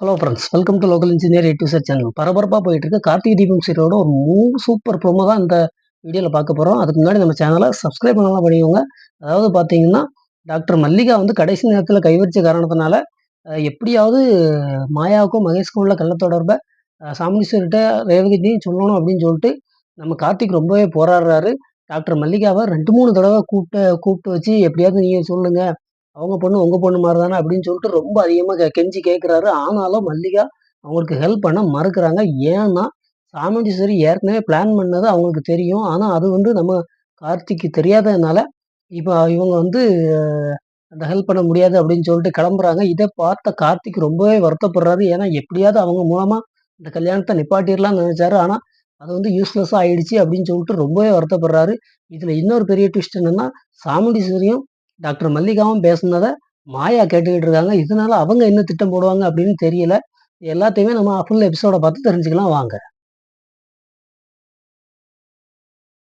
Hello friends welcome to local engineer aid sir channel பரபரப்பாக போயிட்டு இருக்கு கார்த்திகை தீபம் சீரோட ஒரு மூணு சூப்பர் ப்ரோமோ தான் இந்த வீடியோவில் பார்க்க போகிறோம் அதுக்கு முன்னாடி நம்ம சேனலை சப்ஸ்கிரைப் பண்ணலாம் பண்ணிக்கோங்க. அதாவது பார்த்தீங்கன்னா டாக்டர் மல்லிகா வந்து கடைசி நேரத்தில் கைவரிச்ச காரணத்தினால எப்படியாவது மாயாவுக்கும் மகேஷ்க்கும் உள்ள கள்ள தொடர்பை அஹ், சாமுண்டீஸ்வரிட்ட சொல்லணும் அப்படின்னு சொல்லிட்டு நம்ம கார்த்திக் ரொம்பவே போராடுறாரு. டாக்டர் மல்லிகாவை ரெண்டு மூணு தடவை கூப்பிட்டு கூப்பிட்டு வச்சு எப்படியாவது நீங்கள் சொல்லுங்கள் அவங்க பொண்ணு உங்கள் பொண்ணு மாதிரி தானே அப்படின்னு சொல்லிட்டு ரொம்ப அதிகமாக கெஞ்சி கேட்குறாரு ஆனாலும் மல்லிகா அவங்களுக்கு ஹெல்ப் பண்ண மறுக்கிறாங்க. ஏன்னா சாமுண்டீஸ்வரி ஏற்கனவே பிளான் பண்ணது அவங்களுக்கு தெரியும். ஆனால் அது வந்து நம்ம கார்த்திக்கு தெரியாததுனால இப்போ இவங்க வந்து அந்த ஹெல்ப் பண்ண முடியாது அப்படின்னு சொல்லிட்டு கிளம்புறாங்க. இதை பார்த்த கார்த்திக் ரொம்பவே வருத்தப்படுறாரு. ஏன்னா எப்படியாவது அவங்க மூலமாக இந்த கல்யாணத்தை நிப்பாட்டிடலாம்னு நினைச்சாரு. ஆனால் அது வந்து யூஸ்லெஸ்ஸாக ஆயிடுச்சு அப்படின்னு சொல்லிட்டு ரொம்பவே வருத்தப்படுறாரு. இதில் இன்னொரு பெரிய ட்விஸ்ட் என்னன்னா சாமுண்டீஸ்வரியும் டாக்டர் மல்லிகாவும் பேசுனதை மாயா கேட்டுக்கிட்டு இருக்காங்க. இதனால அவங்க என்ன திட்டம் போடுவாங்க அப்படின்னு தெரியல. எல்லாத்தையுமே நம்ம ஃபுல் எபிசோட பார்த்து தெரிஞ்சுக்கலாம். வாங்க.